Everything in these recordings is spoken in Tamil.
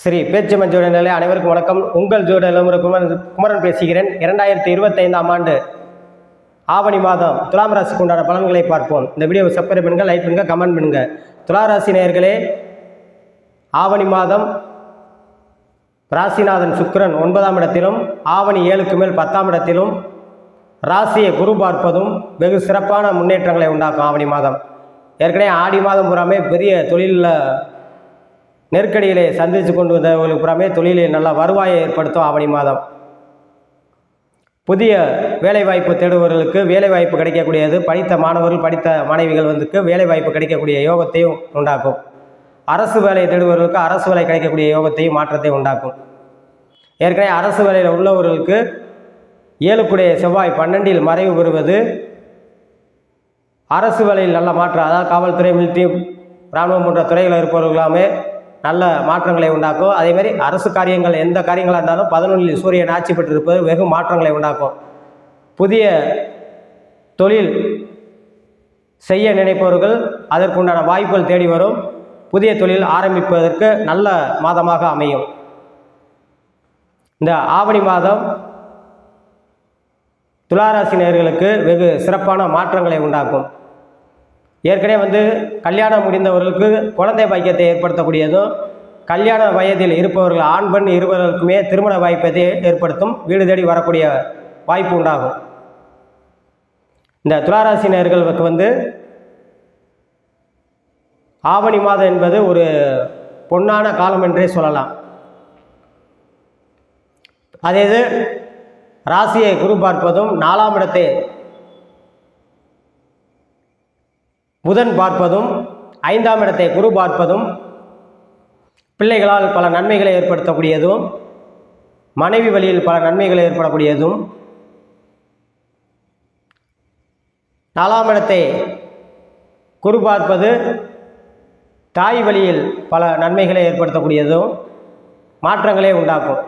ஸ்ரீ பேச்சமன் ஜோட அனைவருக்கும் வணக்கம். உங்கள் ஜோட நிலமுறை குமரன் குமரன் பேசுகிறேன். இரண்டாயிரத்தி இருபத்தைந்தாம் ஆண்டு ஆவணி மாதம் துலாம் ராசிக்கு உண்டான பலன்களை பார்ப்போம். இந்த வீடியோவை சப்ஸ்கிரைப் பண்ணுங்க லைக் பண்ணுங்க கமெண்ட் பண்ணுங்க. துலா ராசி நேயர்களே ஆவணி மாதம் ராசிநாதன் சுக்கிரன் ஒன்பதாம் இடத்திலும் ஆவணி ஏழுக்கு மேல் பத்தாம் இடத்திலும் ராசியை குரு பார்ப்பதும் வெகு சிறப்பான முன்னேற்றங்களை உண்டாக்கும் ஆவணி மாதம். ஏற்கனவே ஆடி மாதம் பூராமே பெரிய தொழிலில் நெருக்கடியிலே சந்தித்து கொண்டு வந்தவர்களுக்கு புறமே தொழிலில் நல்ல வருவாயை ஏற்படுத்தும் ஆவணி மாதம். புதிய வேலைவாய்ப்பு தேடுபவர்களுக்கு வேலைவாய்ப்பு கிடைக்கக்கூடியது. படித்த மாணவர்கள் படித்த மாணவிகள் வந்துக்கு வேலைவாய்ப்பு கிடைக்கக்கூடிய யோகத்தையும் உண்டாக்கும். அரசு வேலை தேடுபவர்களுக்கு அரசு வேலை கிடைக்கக்கூடிய யோகத்தையும் மாற்றத்தை உண்டாக்கும். ஏற்கனவே அரசு வேலையில் உள்ளவர்களுக்கு ஏழுக்குடைய செவ்வாய் பன்னெண்டில் மறைவு பெறுவது. அரசு வேலையில் நல்ல மாற்றம் அதாவது காவல்துறை மிலிட்ரி இராணுவம் போன்ற துறைகளில் இருப்பவர்களாமே நல்ல மாற்றங்களை உண்டாக்கும் அதேமாதிரி அரசு காரியங்கள் எந்த காரியங்களாக இருந்தாலும் பதினொன்றில் சூரியன் ஆட்சி பெற்றிருப்பது வெகு மாற்றங்களை உண்டாக்கும். புதிய தொழில் செய்ய நினைப்பவர்கள் அதற்குண்டான வாய்ப்புகள் தேடி வரும். புதிய தொழில் ஆரம்பிப்பதற்கு நல்ல மாதமாக அமையும். இந்த ஆவணி மாதம் துளாராசி நேர்களுக்கு வெகு சிறப்பான மாற்றங்களை உண்டாக்கும். ஏற்கனவே வந்து கல்யாணம் முடிந்தவர்களுக்கு குழந்தை பாக்கியத்தை ஏற்படுத்தக்கூடியதும் கல்யாண வயதில் இருப்பவர்கள் ஆண் பெண் இருவர்களுக்குமே திருமண வாய்ப்பை ஏற்படுத்தும் வீடு தேடி வரக்கூடிய வாய்ப்பு உண்டாகும். இந்த துளாராசினியர்களுக்கு வந்து ஆவணி மாதம் என்பது ஒரு பொன்னான காலம் என்றே சொல்லலாம். அதே இது ராசியை குரு பார்ப்பதும் நாலாம் இடத்தை புதன் பார்ப்பதும் ஐந்தாம் இடத்தை குரு பார்ப்பதும் பிள்ளைகளால் பல நன்மைகளை ஏற்படுத்தக்கூடியதும் மனைவி வழியில் பல நன்மைகளை ஏற்படக்கூடியதும் நாலாம் இடத்தை குரு பார்ப்பது தாய் வழியில் பல நன்மைகளை ஏற்படுத்தக்கூடியதும் மாற்றங்களே உண்டாக்கும்.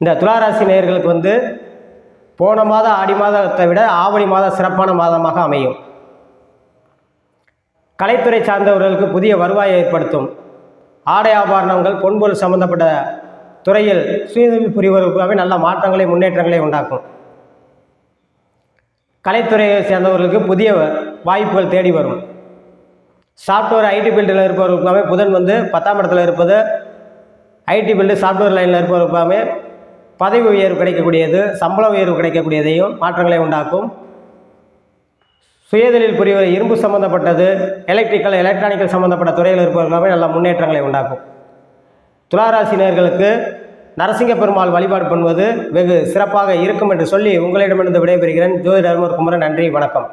இந்த துளாராசி நேயர்களுக்கு வந்து போன மாதம் ஆடி மாதத்தை விட ஆவணி மாதம் சிறப்பான மாதமாக அமையும். கலைத்துறை சார்ந்தவர்களுக்கு புதிய வருவாயை ஏற்படுத்தும். ஆடை ஆபரணங்கள் பொன்பொருள் சம்பந்தப்பட்ட துறையில் சுயதொழில் புரிவர்களுக்காகவே நல்ல மாற்றங்களை முன்னேற்றங்களை உண்டாக்கும். கலைத்துறையை சேர்ந்தவர்களுக்கு புதிய வாய்ப்புகள் தேடி வரும். சாஃப்ட்வேர் ஐடி ஃபீல்டில் இருப்பவர்களுக்காகவே புதன் வந்து பத்தாம் இடத்துல இருப்பது ஐடி ஃபீல்டு சாஃப்ட்வேர் லைனில் இருப்பவர்களுக்காகவே பதவி உயர்வு கிடைக்கக்கூடியது சம்பள உயர்வு கிடைக்கக்கூடியதையும் மாற்றங்களை உண்டாக்கும். சுயதொழில் புரிவர் இரும்பு சம்பந்தப்பட்டது எலக்ட்ரிக்கல் எலக்ட்ரானிக்கல் சம்பந்தப்பட்ட துறையில் இருப்பவர்களாகவே நல்ல முன்னேற்றங்களை உண்டாக்கும். துளாராசினியர்களுக்கு நரசிங்க பெருமாள் வழிபாடு பண்ணுவது வெகு சிறப்பாக இருக்கும் என்று சொல்லி உங்களிடமிருந்து விடைபெறுகிறேன். ஜோதி தர்மர் குமரன் நன்றி வணக்கம்.